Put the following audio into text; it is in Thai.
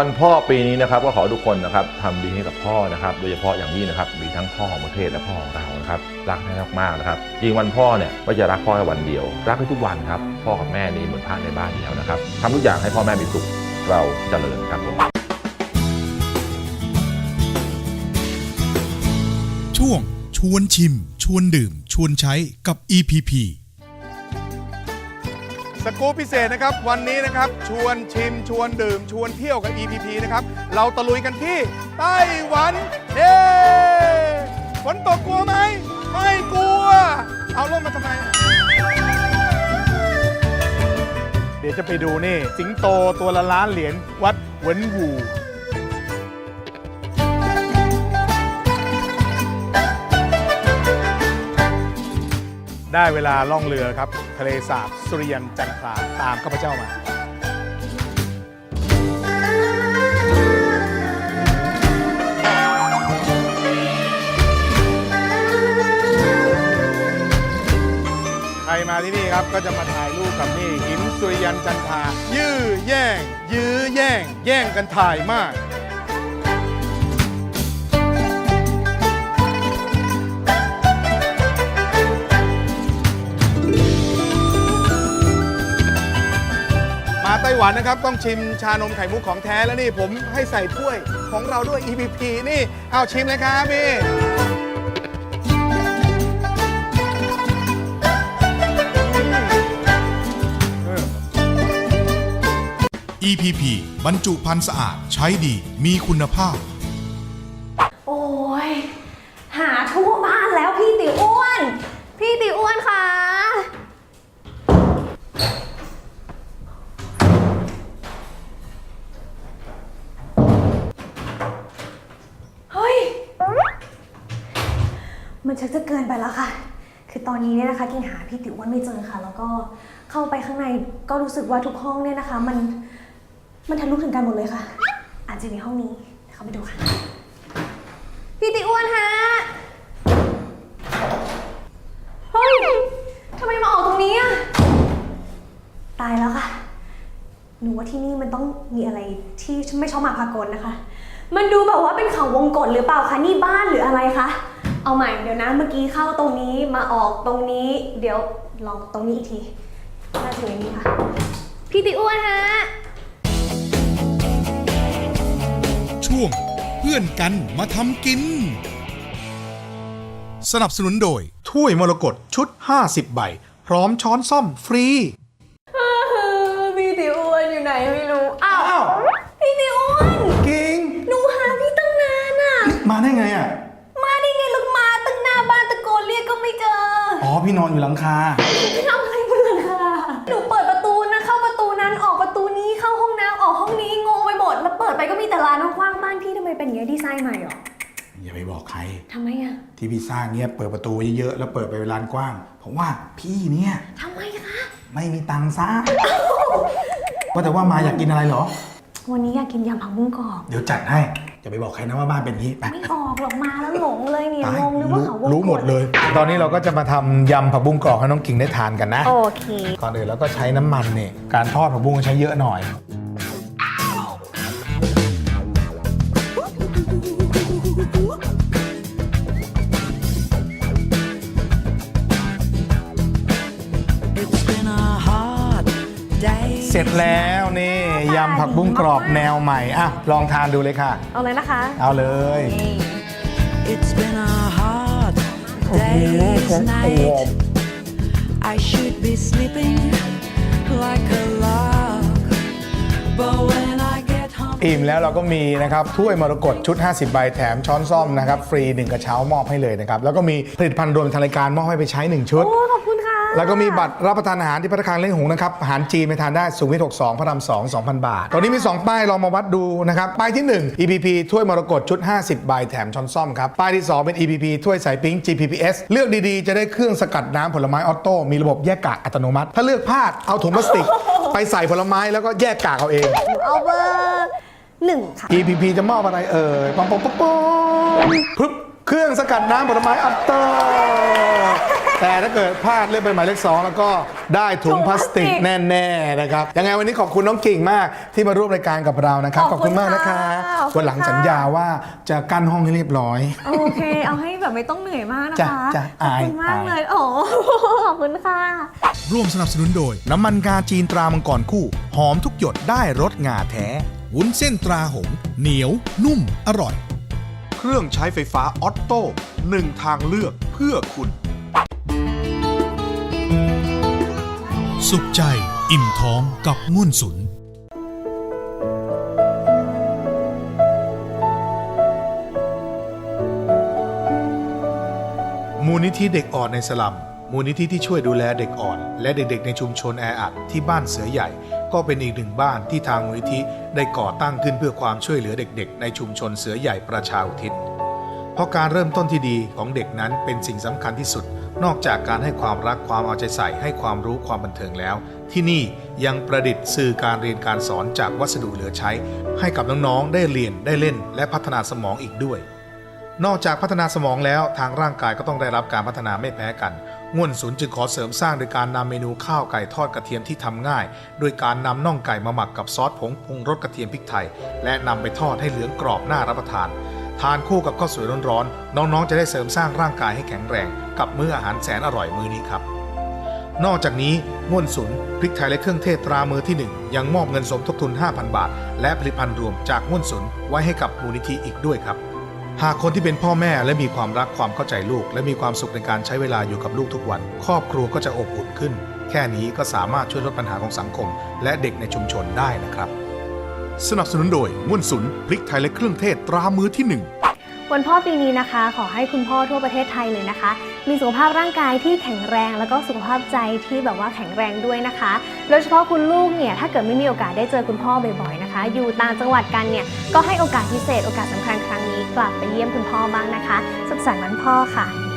วันพ่อปีนี้นะครับก็ขอทุกคนนะครับทำดีให้กับพ่อนะครับ โดยเฉพาะอย่างยิ่งนะครับ มีทั้งพ่อของประเทศและพ่อของเรานะครับรักให้มากๆนะครับจริงวันพ่อเนี่ยไม่จะรักพ่อแค่วันเดียว รักให้ทุกวันครับพ่อกับแม่นี่เหมือนพระในบ้านเดียวนะครับทำทุกอย่างให้พ่อแม่มีสุขเราเจริญครับผมช่วงชวนชิม ชวนดื่ม ชวนใช้กับ EPP สกู๊ปพิเศษนะครับ วันนี้นะครับ ชวนชิมชวนดื่ม ชวนเที่ยวกับ EPP นะครับ เราตะลุยกันที่ไต้หวันเด้ฝนตกกลัวไหม ไม่กลัว เอาล่มมาทำไม เดี๋ยวจะไปดูนี่ สิงโตตัวละล้านเหรียญวัดเหวนหู ได้เวลาล่องเรือครับ ทะเลสาบสุริยันจันทราตามข้าพเจ้ามาใครมาที่นี่ครับก็จะมาถ่ายรูปกับนี่หินสุริยันจันทรายื้อแย่ง ยื้อแย่ง แย่งกันถ่ายมาก วันนะครับ ต้องชิมชานมไข่มุกของแท้แล้วนี่ผมให้ใส่ถ้วยของเราด้วย EPP นี่ เอาชิมเลยครับพี่ EPP บรรจุภัณฑ์สะอาดใช้ดีมีคุณภาพ โอ้ย หาทั่วบ้านแล้วพี่ติอ้วน พี่ติอ้วน มันชักจะเกินไปแล้วค่ะ คือตอนนี้เนี่ยนะคะกินหาพี่ติอ้วนไม่เจอค่ะ แล้วก็เข้าไปข้างในก็รู้สึกว่าทุกห้องเนี่ยนะคะ มันมันทะลุถึงกันหมดเลยค่ะ อาจจะมีห้องนี้เดี๋ยวเข้าไปดูค่ะ พี่ติอ้วนฮะ เฮ้ยทำไมมาออกตรงนี้อะตายแล้วค่ะ หนูว่าที่นี่มันต้องมีอะไรที่ไม่ชอบมาพากลนะคะ มันดูแบบว่าเป็นเขาวงกตหรือเปล่าคะ นี่บ้านหรืออะไรคะ เอาใหม่เดี๋ยวนะเมื่อกี้เข้าตรงนี้มาออกตรงนี้ เดี๋ยวลองตรงนี้อีกทีน่าจะอย่างนี้ค่ะ พี่ติอ้วนฮะ ช่วงเพื่อนกันมาทำกิน สนับสนุนโดย ถ้วยมรกตชุด 50 ใบ พร้อมช้อนซ่อมฟรี พี่ติอ้วนอยู่ไหนไม่รู้ อ้าว อ้าว พี่ติอ้วนกิงหนูหาพี่ตั้งนานอะมาได้ไงอะ ออ๋อพี่นอนอยู่หลังคา พี่ทำอะไรบนหลังคาหนูเปิดประตูนะเข้าประตูนั้นออกประตูนี้เข้าห้องน้ำออกห้องนี้งงไปหมดแล้วเปิดไปก็มีแต่ร้านกว้างๆบ้านพี่ทำไมเป็นอย่างนี้ยดีไซน์ใหม่เหรออย่าไปบอกใคร ทำไมอะที่พี่สร้างเงี้ยเปิดประตูเยอะๆแล้วเปิดไปเป็นลานกว้าง เพราะว่าพี่เนี่ยทำไมคะ ไม่มีตังค์สร้างว่าแต่ว่ามาอยากกินอะไรเหรอ วันนี้อยากกินยำผักบุ้งกรอบ เดี๋ยวจัดให้ อย่าไปบอกใครนะว่าบ้านเป็นอย่างนี้ไป ไม่ออกหรอกมาแล้วหลงเลยเนี่ยตายงงนึกว่าเขาวงกตรู้หมดเลย ตอนนี้เราก็จะมาทำยำผักบุ้งกรอบให้น้องกิ่งได้ทานกันนะ โอเค ก่อนอื่นเราก็ใช้น้ำมันเนี่ยการทอดผักบุ้งใช้เยอะหน่อย It's been a hard day. เสร็จแล้วนี่ยำผักบุ้งกรอบแนวใหม่อะลองทานดูเลยค่ะ เอาเลยนะคะ เอาเลย It's been a hard day's night. I should be sleeping like a log. But when I get home, อิ่มแล้วเราก็มีนะครับถ้วยมรกตชุด 50 ใบแถมช้อนซ่อมนะครับ ฟรี 1 กระเช้ามอบให้เลยนะครับ แล้วก็มีผลิตภัณฑ์รวมทางรายการมอบให้ไปใช้ 1 ชุด โอ้ ขอบคุณค่ะ แล้วก็มีบัตรรับประทานอาหารที่พัตตาคารเล่งหงส์นะครับอาหารจีนไปทานได้สุขวิท62 พระราม2 2,000 บาท ตอนนี้มี 2 ป้ายลองมาวัดดูนะครับ ป้ายที่ 1 EPP ถ้วยมรกตชุด 50 ใบแถมช้อนซ่อมครับ ป้ายที่ 2 เป็น EPP ถ้วยสายปิ๊ง GPPS เลือกดีๆ จะได้เครื่องสกัดน้ำผลไม้ออโต้มีระบบแยกกากอัตโนมัติ ถ้าเลือกพลาดเอาถุงพลาสติก ไปใส่ผลไม้แล้วก็แยกกากเอาเอง หนูเอาเบอร์หนึ่งค่ะ EPP จะมอบอะไรเอ่ยปองปองปองปองปึ๊บ เครื่องสกัดน้ำผลไม้อัปเตอร์แต่ถ้าเกิดพลาดเลือกเป็นหมายเลขสองแล้วก็ได้ถุงพลาสติกแน่ๆนะครับยังไงวันนี้ขอบคุณน้องกิ่งมากที่มาร่วมรายการกับเรานะครับ ขอบคุณมากนะคะขอบคุณค่ะวันหลังสัญญาว่าจะกั้นห้องให้เรียบร้อย โอเค เอาให้แบบไม่ต้องเหนื่อยมากนะจ้ะคะจ้ะขอบคุณอายมากอายเลยโอ้ขอบคุณค่ะ ร่วมสนับสนุนโดย น้ำมันงาจีนตรามังกรคู่ หอมทุกหยดได้รสงาแท้ วุ้นเส้นตราหง เหนียว นุ่ม อร่อยเค รื่องใช้ไฟฟ้าออตโต้หนึ่งทางเลือกเพื่อคุณ สุขใจอิ่มท้องกับง่วนสุน มูลนิธิเด็กอ่อนในสลัม มูลนิธิที่ช่วยดูแลเด็กอ่อน และเด็กๆในชุมชนแออัดที่บ้านเสือใหญ่ ก็เป็นอีกหนึ่งบ้านที่ทางมูลนิธิได้ก่อตั้งขึ้นเพื่อความช่วยเหลือเด็ก ๆ ในชุมชนเสือใหญ่ประชาอุทิศเพราะการเริ่มต้นที่ดีของเด็กนั้นเป็นสิ่งสำคัญที่สุด นอกจากการให้ความรักความเอาใจใส่ให้ความรู้ความบันเทิงแล้ว ที่นี่ยังประดิษฐ์สื่อการเรียนการสอนจากวัสดุเหลือใช้ ให้กับน้องๆได้เรียนได้เล่น และพัฒนาสมองอีกด้วย นอกจากพัฒนาสมองแล้วทางร่างกายก็ต้องได้รับการพัฒนาไม่แพ้กัน ง่วนศูนย์จึงขอเสริมสร้างโดยการนำเมนูข้าวไก่ทอดกระเทียมที่ทำง่าย โดยการนำน่องไก่มาหมักกับซอสผงปรุงรสกระเทียมพริกไทย และนำไปทอดให้เหลืองกรอบน่ารับประทาน ทานคู่กับข้าวสวยร้อนๆน้องๆ จะได้เสริมสร้างร่างกายให้แข็งแรง กับมื้ออาหารแสนอร่อยมื้อนี้ครับนอกจากนี้ง่วนสุนพริกไทยและเครื่องเทศตรามือที่ 1 ยังมอบเงินสมทบทุน 5,000 บาท และผลิตภัณฑ์รวมจากง่วนสุนไว้ให้กับมูลนิธิอีกด้วยครับ หากคนที่เป็นพ่อแม่และมีความรักความเข้าใจลูก และมีความสุขในการใช้เวลาอยู่กับลูกทุกวัน ครอบครัวก็จะอบอุ่นขึ้น แค่นี้ก็สามารถช่วยลดปัญหาของสังคม และเด็กในชุมชนได้นะครับ สนับสนุนโดยง่วนสุนพริกไทยและเครื่องเทศตรามือที่หนึ่งวันพ่อปีนี้นะคะ ขอให้คุณพ่อทั่วประเทศไทยเลยนะคะ มีสุขภาพร่างกายที่แข็งแรง แล้วก็สุขภาพใจที่แบบว่าแข็งแรงด้วยนะคะ โดยเฉพาะคุณลูกเนี่ยถ้าเกิดไม่มีโอกาสได้เจอคุณพ่อบ่อยๆนะคะ อยู่ต่างจังหวัดกันเนี่ยก็ให้โอกาสพิเศษโอกาสสำคัญ กลับไปเยี่ยมคุณพ่อบ้างนะคะ สุขสันต์วันพ่อค่ะ